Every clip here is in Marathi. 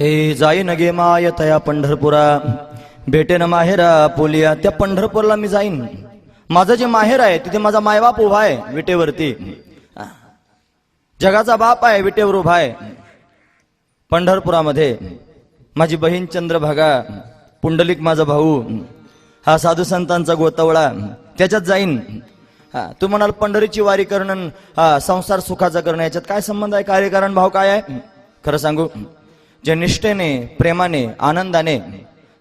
हे जाईन नगे माय तया पंढरपुरा. भेटेन माहेरा पोलिया त्या पंढरपूरला मी जाईन. माझं जे माहेर आहे तिथे माझा मायबाप उभा आहे विटेवरती. जगाचा बाप आहे विटेवर उभा आहे. पंढरपुरामध्ये माझी बहीण चंद्रभागा पुंडलिक माझा भाऊ हा साधू संतांचा गोतवळा त्याच्यात जाईन. हा तू म्हणाल पंढरीची वारी करणं हा संसार सुखाचा करणं याच्यात काय संबंध आहे? कार्यकारण भाव काय आहे? खरं सांगू? जे निष्ठेने प्रेमाने आनंदाने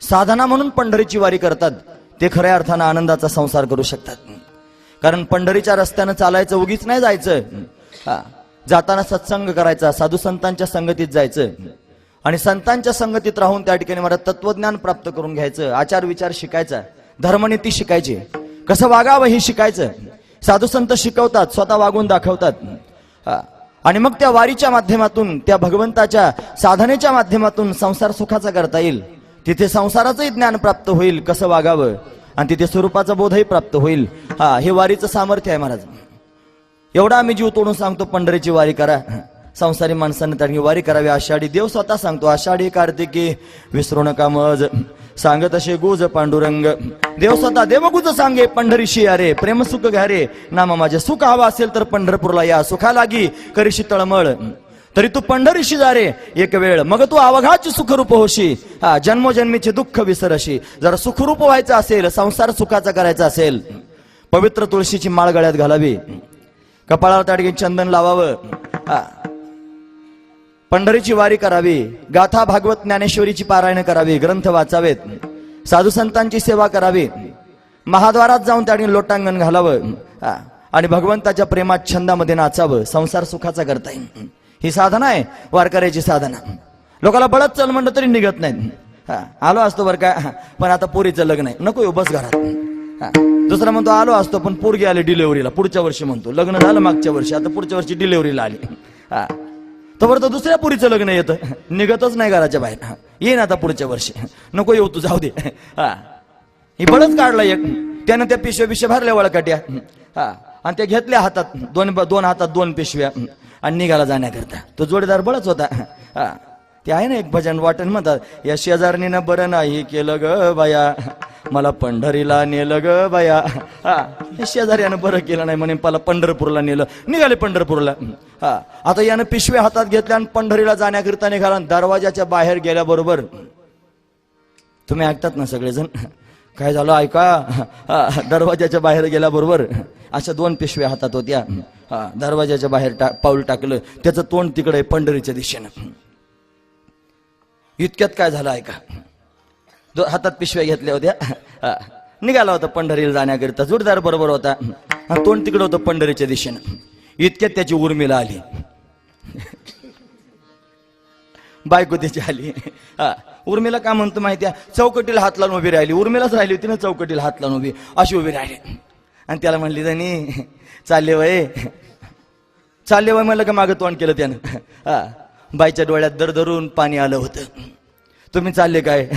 साधना म्हणून पंढरीची वारी करतात ते खऱ्या अर्थानं आनंदाचा संसार करू शकतात. कारण पंढरीच्या रस्त्यानं चालायचं उगीच नाही जायचं. हा. जाताना सत्संग करायचा साधू संतांच्या संगतीत जायचं. आणि संतांच्या संगतीत राहून त्या ठिकाणी मला तत्वज्ञान प्राप्त करून घ्यायचं आचार विचार शिकायचा धर्मनीती शिकायची. कसं वागावं हे शिकायचं. साधू संत शिकवतात स्वतः वागून दाखवतात. आणि मग त्या वारीच्या माध्यमातून त्या भगवंताच्या साधनेच्या माध्यमातून संसार सुखाचा करता येईल. तिथे संसाराचंही ज्ञान प्राप्त होईल कसं वागावं? आणि तिथे स्वरूपाचा बोधही प्राप्त होईल. हा हे वारीचं सामर्थ्य आहे महाराज. एवढा आम्ही जीव तोडून सांगतो पंढरीची वारी करा. संसारी माणसांनी त्यांनी वारी करावी. आषाढी देव स्वतः सांगतो आषाढी कार्तिकी विसरू नका मज. सांगत असे गुज पांडुरंग. देव स्वतः देवगुज सांगे पंढरीशी अरे प्रेम सुख घ्या नाम माझे सुख हवा असेल तर पंढरपूरला या सुखा लागी करीशी तळमळ. तरी तू पंढरीशी जा रे एक वेळ. मग तू अवघाची सुखरूप होशी. हा जन्मोजन्मीचे दुःख विसरशी. जर सुखरूप व्हायचं असेल संसार सुखाचा करायचा असेल पवित्र तुळशीची माळ गळ्यात घालावी. कपाळावर त्या चंदन लावावं. हा. पंढरीची वारी करावी गाथा भागवत ज्ञानेश्वरीची पारायण करावी ग्रंथ वाचावेत. साधू संतांची सेवा करावी. महाद्वारात जाऊन त्याने लोटांगण घालावं. हा. आणि भगवंताच्या प्रेमात छंदामध्ये नाचावं. संसार सुखाचा करता येईल. ही साधना आहे वारकऱ्याची साधना. लोकाला बळत चल म्हणलं तरी निघत नाहीत. हा. आलो असतो बरं का? हा. पण आता पोरीचं लग्न आहे. नको बस घरात. हा. दुसरा म्हणतो आलो असतो पण पोरगी आली डिलेव्हरीला. पुढच्या वर्षी म्हणतो. लग्न झालं मागच्या वर्षी. आता पुढच्या वर्षी डिलेव्हरीला आली. हा तर तर दुसऱ्या पुरीचं लग्न येतं. निघतच नाही घराच्या बाहेर. हा. येईन आता पुढच्या वर्षी. नको येऊ तू जाऊ दे. हा. ही बळच काढला एक. त्यानं त्या पिशव्या पिशव्या भरल्या वळकाट्या. हा. आणि त्या घेतल्या हातात. दोन दोन हातात दोन पिशव्या. आणि निघाला जाण्याकरता. तो जोडीदार बळच होता. हा. ते आहे ना एक भजन वाटण म्हणतात. या शेजारणीनं बरं नाही केलं ग बाया. मला पंढरीला नेलं ग बाया. हा या शेजाऱ्यानं बरं केलं नाही म्हणे मला पंढरपूरला नेलं. निघाले पंढरपूरला. हा आता यानं पिशव्या हातात घेतल्या आणि पंढरीला जाण्याकरिता निघाला दरवाजाच्या बाहेर गेल्याबरोबर तुम्ही ऐकतात ना सगळेजण? काय झालं ऐका? दरवाज्याच्या दरवाजाच्या बाहेर गेल्याबरोबर अशा दोन पिशव्या हातात होत्या. हा, दरवाजाच्या बाहेर टा पाऊल टाकलं. त्याचं तोंड तिकडे पंढरीच्या दिशेनं. इतक्यात काय झालं ऐका. दो हातात पिशव्या घेतल्या होत्या. हा, निघाला होता पंढरीला जाण्याकरिता. जोरदार बरोबर होता. तोंड तिकडे होतं पंढरीच्या दिशेनं. इतक्यात त्याची उर्मिला आली. बायको त्याची आली. हा. उर्मिला काय म्हणतो माहिती आहे चौकटीला हात लावून उभी राहिली. उर्मिलाच राहिली होती ना चौकटीला हात लावून उभी. अशी उभी राहिली. आणि त्याला म्हणली त्यांनी चालले वय. चालले वय म्हणलं का मागं तोंड केलं त्यानं? हा. बाईच्या डोळ्यात दर धरून पाणी आलं होतं. तुम्ही चालले काय?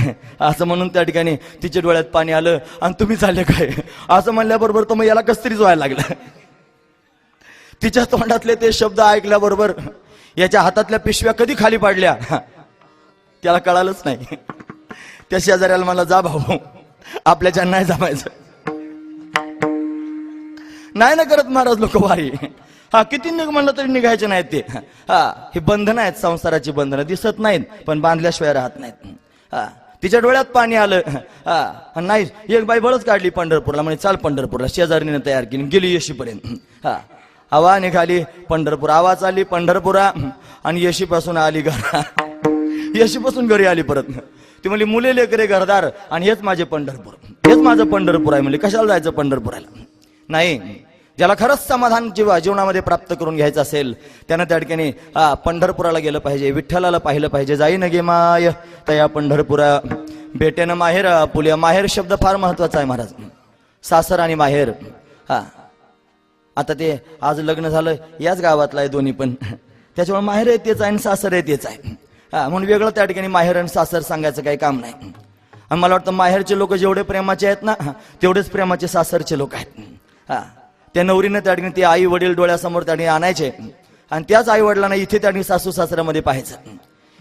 असं म्हणून त्या ठिकाणी तिच्या डोळ्यात पाणी आलं. आणि तुम्ही चालले काय? असं म्हणल्याबरोबर तर मग याला कस्तरीच व्हायला लागला. तिच्या तोंडातले ते शब्द ऐकल्याबरोबर याच्या हातातल्या पिशव्या कधी खाली पाडल्या? त्याला कळालंच नाही. त्या शेजाऱ्याला मला जा भाऊ आपल्याच्या नाही जमायचं. नाही ना करत महाराज लोक वारी हा किती निघ म्हणलं तरी निघायचे नाहीत ते. हा हे बंधन आहेत संसाराची बंधनं. दिसत नाहीत पण बांधल्याशिवाय राहत नाहीत. हा तिच्या डोळ्यात पाणी आलं. हा नाही एक बाई बळच काढली पंढरपूरला म्हणजे चाल पंढरपूरला शेजारीने तयार केली गेली येशीपर्यंत. हा हवा निघाली पंढरपूर आवाज आली पंढरपुरा आणि येशीपासून आली घरा. येशीपासून घरी आली परत. ती म्हणली मुले लेकरे घरदार आणि हेच माझे पंढरपूर. हेच माझं पंढरपूर आहे म्हणजे कशाला जायचं पंढरपुराला? नाही ज्याला खरंच समाधान जीवा जीवनामध्ये प्राप्त करून घ्यायचं असेल त्यानं त्या ठिकाणी पंढरपुराला गेलं पाहिजे विठ्ठलाला पाहिलं पाहिजे. जाई न गे माय तया पंढरपुरा. भेटेनं माहेर पुलिया माहेर शब्द फार महत्त्वाचा आहे महाराज. सासर आणि माहेर हा. आता ते आज लग्न झालं याच गावातलं आहे दोन्ही पण. त्याच्यामुळे माहेर आहे तेच आहे आणि सासर आहे तेच आहे. हा म्हणून वेगळं त्या ठिकाणी माहेर आणि सासर सांगायचं काही काम नाही. आणि मला वाटतं माहेरचे लोक जेवढे प्रेमाचे आहेत ना तेवढेच प्रेमाचे सासरचे लोक आहेत. हा. त्या नवरीनं त्या ठिकाणी ते आई वडील डोळ्यासमोर त्या ठिकाणी आणायचे. आणि त्याच आई वडिलांना इथे त्या ठिकाणी सासू सासऱ्यामध्ये पाहायचं.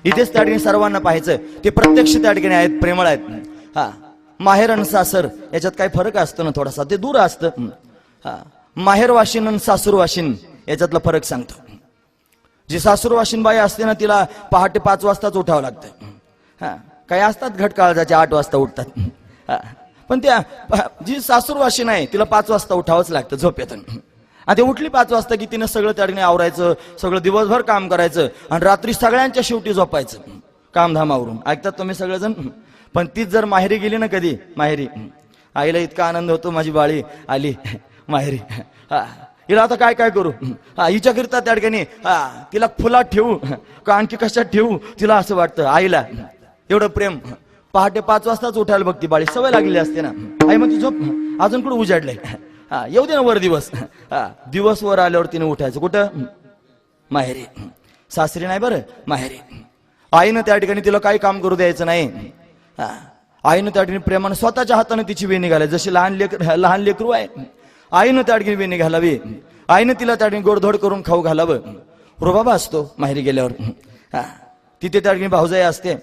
इथेच त्या ठिकाणी सर्वांना पाहायचं. ते प्रत्यक्ष त्या ठिकाणी आहेत प्रेमळ आहेत. हा. माहेर आणि सासर याच्यात काही फरक असतो ना थोडासा? ते दूर असतं. हा. माहेर वाशिन आणि सासूर वाशिन याच्यातला फरक सांगतो. जी सासूर वाशिन बाई असते ना तिला पहाटे पाच वाजताच उठावं लागतं. हा. काही असतात घट काळजाचे आठ वाजता उठतात. हा. पण त्या जी सासूरवाशी नाही तिला पाच वाजता उठावंच लागतं झोपेतून. आणि उठली पाच वाजता की तिनं सगळं त्या ठिकाणी आवरायचं सगळं दिवसभर काम करायचं आणि रात्री सगळ्यांच्या शेवटी झोपायचं. कामधाम आवरून. ऐकतात तुम्ही सगळेजण? पण तीच जर माहेरी गेली ना कधी? माहेरी. आईला इतका आनंद होतो माझी बाळी आली. माहेरी. हा. हिला आता काय काय करू? हा हिच्या करिता त्या ठिकाणी हा तिला फुलात ठेवू का आणखी कशात ठेवू? तिला असं वाटतं आईला. एवढं प्रेम. पहाटे पाच वाजताच उठायला बघती बाळी. सवय लागलेली असते ना. आई मग ती झोप अजून कुठं उजाडलंय? हा येऊ दे ना वर दिवस. हा दिवस वर आल्यावर तिने उठायचं. कुठं? माहेरी. सासरी नाही बरं? माहेरी. आईनं त्या ठिकाणी तिला काही काम करू द्यायचं नाही. हा. आईनं त्या ठिकाणी प्रेमानं स्वतःच्या हाताने तिची वेणी घालाय जशी लहान लेकर लहान लेकरू आहे आईनं त्या ठिकाणी वेणी घालावी. आईनं तिला त्या ठिकाणी गोडधोड करून खाऊ घालावं. रुबाबा असतो माहेरी गेल्यावर. हा. तिथे त्या ठिकाणी भाऊजाई असते.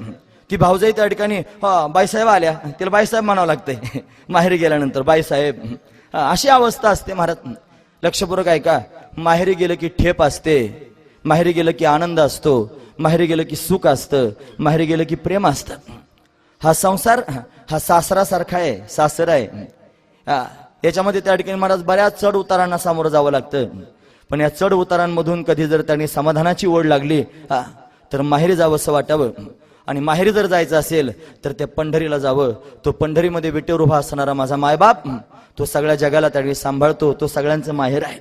ती भाऊजाई त्या ठिकाणी हा बाईसाहेब आल्या. तिला बाईसाहेब म्हणावं लागतंय. माहेरी गेल्यानंतर बाईसाहेब. हा, अशी अवस्था असते महाराज. लक्षपूर्वक ऐका. माहेरी गेलं की ठेप असते. माहेरी गेलं की आनंद असतो. माहेरी गेलं की सुख असतं. माहेरी गेलं की प्रेम असतं. हा संसार हा सासरासारखा आहे सासर आहे. हा, याच्यामध्ये त्या ठिकाणी महाराज बऱ्याच चढ उतारांना सामोरं जावं लागतं. पण या चढ उतारांमधून कधी जर त्यांनी समाधानाची ओढ लागली हा, तर माहेरी जावंसं वाटावं. आणि माहेरी जर जायचं असेल तर त्या पंढरीला जावं. तो पंढरीमध्ये विटेवर उभा असणारा माझा मायबाप तो सगळ्या जगाला त्यावेळी सांभाळतो तो सगळ्यांचं माहेर आहे.